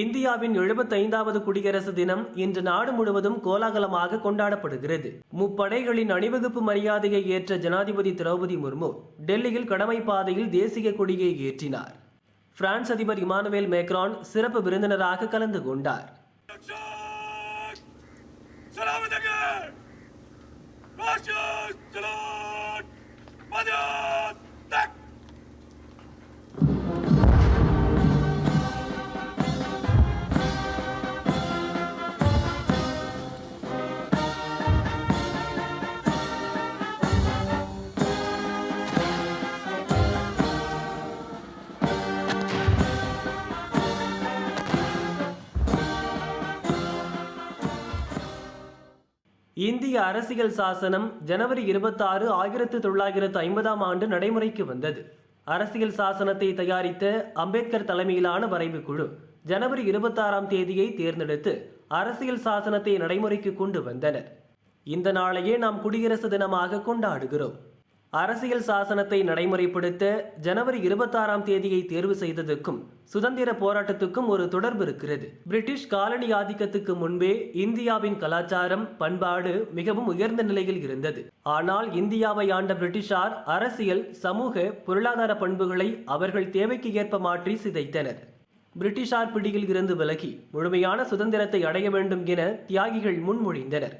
இந்தியாவின் எழுபத்தைந்தாவது குடியரசு தினம் இன்று நாடு முழுவதும் கோலாகலமாக கொண்டாடப்படுகிறது. முப்படைகளின் அணிவகுப்பு மரியாதையை ஏற்ற ஜனாதிபதி திரௌபதி முர்மு டெல்லியில் கடமை பாதையில் தேசிய கொடியை ஏற்றினார். பிரான்ஸ் அதிபர் இமானுவேல் மேக்ரான் சிறப்பு விருந்தினராக கலந்து கொண்டார். சலாம் இந்திய அரசியல் சாசனம் ஜனவரி இருபத்தாறு ஆயிரத்து தொள்ளாயிரத்து ஐம்பதாம் ஆண்டு நடைமுறைக்கு வந்தது. அரசியல் சாசனத்தை தயாரித்த அம்பேத்கர் தலைமையிலான வரைவு குழு ஜனவரி இருபத்தாறாம் தேதியை தேர்ந்தெடுத்து அரசியல் சாசனத்தை நடைமுறைக்கு கொண்டு வந்தனர் இந்த நாளையே நாம் குடியரசு தினமாக கொண்டாடுகிறோம். அரசியல் சாசனத்தை நடைமுறைப்படுத்த ஜனவரி இருபத்தாறாம் தேதியை தேர்வு செய்ததுக்கும் சுதந்திர போராட்டத்துக்கும் ஒரு தொடர்பு இருக்கிறது. பிரிட்டிஷ் காலனி ஆதிக்கத்துக்கு முன்பே இந்தியாவின் கலாச்சாரம் பண்பாடு மிகவும் உயர்ந்த நிலையில் இருந்தது. ஆனால் இந்தியாவை ஆண்ட பிரிட்டிஷார் அரசியல் சமூக பொருளாதார பண்புகளை அவர்கள் தேவைக்கு ஏற்ப மாற்றி சிதைத்தனர். பிரிட்டிஷார் பிடியில் இருந்து விலகி முழுமையான சுதந்திரத்தை அடைய வேண்டும் என தியாகிகள் முன்மொழிந்தனர்.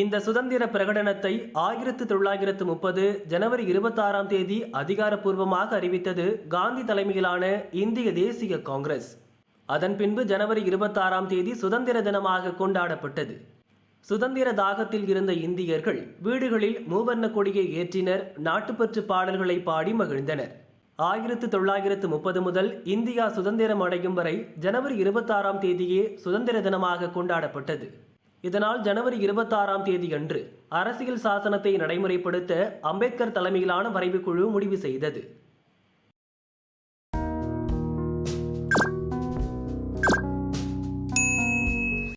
இந்த சுதந்திர பிரகடனத்தை ஆயிரத்து தொள்ளாயிரத்து முப்பது ஜனவரி இருபத்தாறாம் தேதி அதிகாரப்பூர்வமாக அறிவித்தது காந்தி தலைமையிலான இந்திய தேசிய காங்கிரஸ். அதன் பின்பு ஜனவரி இருபத்தாறாம் தேதி சுதந்திர தினமாக கொண்டாடப்பட்டது. சுதந்திர தாகத்தில் இருந்த இந்தியர்கள் வீடுகளில் மூவர்ண கொடியை ஏற்றினர் நாட்டுப்பற்று பாடல்களை பாடி மகிழ்ந்தனர். ஆயிரத்து தொள்ளாயிரத்து முப்பது முதல் இந்தியா சுதந்திரம் அடையும் வரை ஜனவரி இருபத்தாறாம் தேதியே சுதந்திர தினமாக கொண்டாடப்பட்டது. இதனால் ஜனவரி இருபத்தாறாம் தேதி அன்று அரசியல் சாசனத்தை நடைமுறைப்படுத்த அம்பேத்கர் தலைமையிலான வரைவுக்குழு முடிவு செய்தது.